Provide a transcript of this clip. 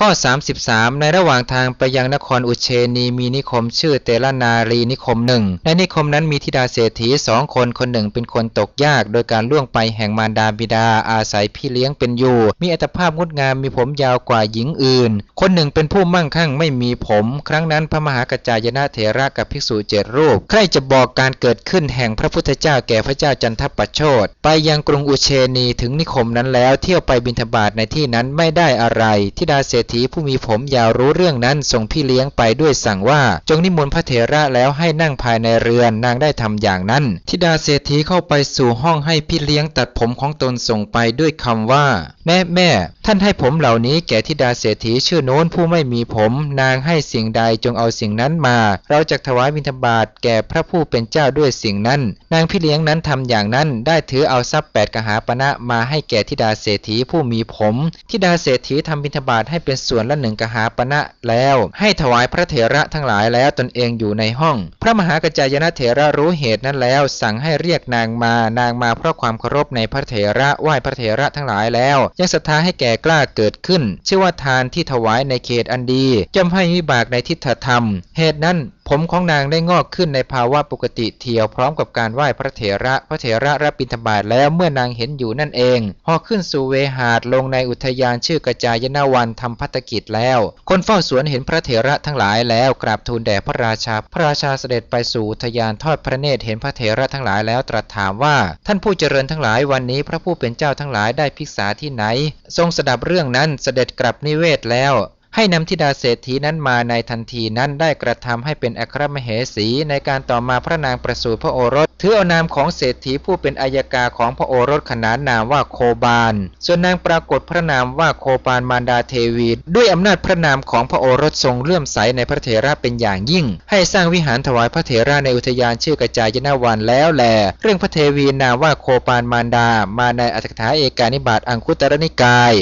ข้อ 33 ในระหว่างทางไปยังนครอุเชนีมีนิคมชื่อเตลนารีนิคมหนึ่งในนิคมนั้นมีธิดาเศรษฐีสองคนคนหนึ่งเป็นคนตกยาก โดยการล่วงไปแห่งมารดาบิดาอาศัยพี่เลี้ยงเป็นอยู่ มีอัตภาพงดงามมีผมยาวกว่าหญิงอื่น คนหนึ่งเป็นผู้มั่งคั่งไม่มีผม ครั้งนั้นพระมหากัจจายนะเถระกับภิกษุเจ็ดรูป ใครจะบอกการเกิดขึ้นแห่งพระพุทธเจ้าแก่พระเจ้าจันทปโชตไปยังกรุงอุเชนีถึงนิคมนั้นแล้วเที่ยวไปบิณฑบาตในที่นั้นไม่ได้อะไรธิดาเศรษษฐีผู้มีผมยาวรู้เรื่องนั้นส่งพี่เลี้ยงไปด้วยสั่งว่าจงนิมนต์พระเถระแล้วให้นั่งภายในเรือนนางได้ทำอย่างนั้นธิดาเศรษฐีเข้าไปสู่ห้องให้พี่เลี้ยงตัดผมของตนส่งไปด้วยคำว่า แม่แม่ ท่านให้ผมเหล่านี้แก่ธิดาเศรษฐีชื่อโน้นผู้ไม่มีผม นางให้สิ่งใดจงเอาสิ่งนั้นมา เราจะถวายบิณฑบาตแก่พระผู้เป็นเจ้าด้วยสิ่งนั้น นางพี่เลี้ยงนั้นทำอย่างนั้นได้ถือเอาทรัพย์แปดกหาปณะมาให้แก่ธิดาเศรษฐีผู้มีผมธิดาเศรษฐีทำบิณฑบาตให้เป็นส่วนละหนึ่งกหาปณะแล้ว ให้ถวายพระเถระทั้งหลายแล้วตนเองอยู่ในห้อง พระมหากจจายนะเถระรู้เหตุนั้นแล้ว สั่งให้เรียกนางมานางมาเพราะความเคารพในพระเถระไหว้พระเถระทั้งหลายแล้ว ยังศรัทธาให้แก่กล้าเกิดขึ้น ชื่อว่าทานที่ถวายในเขตอันดีย่อมให้วิบากในทิฏฐธรรม เหตุนั้น ผมของนางได้งอกขึ้นในภาวะปกติเทียวพร้อมกับการไหว้พระเถระ พระเถระรับบิณฑบาตแล้วเมื่อนางเห็นอยู่นั่นเองพอขึ้นสู่เวหาดลงในอุทยานชื่อกระจายนาวันทำพัฒกิจแล้ว คนเฝ้าสวนเห็นพระเถระทั้งหลายแล้วกราบทูลแด่พระราชา พระราชาเสด็จไปสู่อุทยานทอดพระเนตรเห็นพระเถระทั้งหลายแล้วตรัสถามว่า ท่านผู้เจริญทั้งหลายวันนี้พระผู้เป็นเจ้าทั้งหลายได้ภิกษาที่ไหน ทรงสดับเรื่องนั้นเสด็จกลับนิเวศแล้ว ให้นำธิดาเศรษฐีนั้นมาในทันทีนั้นได้กระทำให้เป็นอัครมเหสีในการต่อมาพระนางประสูติพระโอรส ถือเอานามของเศรษฐีผู้เป็นอายกาของพระโอรสขนานนามว่าโคบาล ส่วนนางปรากฏพระนามว่าโคบาลมารดาเทวี ด้วยอำนาจพระนามของพระโอรสทรงเลื่อมใสในพระเถระเป็นอย่างยิ่ง ให้สร้างวิหารถวายพระเถระในอุทยานชื่อกระจายนาวันแล้วแล เรื่องพระเทวีนามว่าโคปานมารดา มาในอัตถกถาเอกานิบาตอังคุตรนิกาย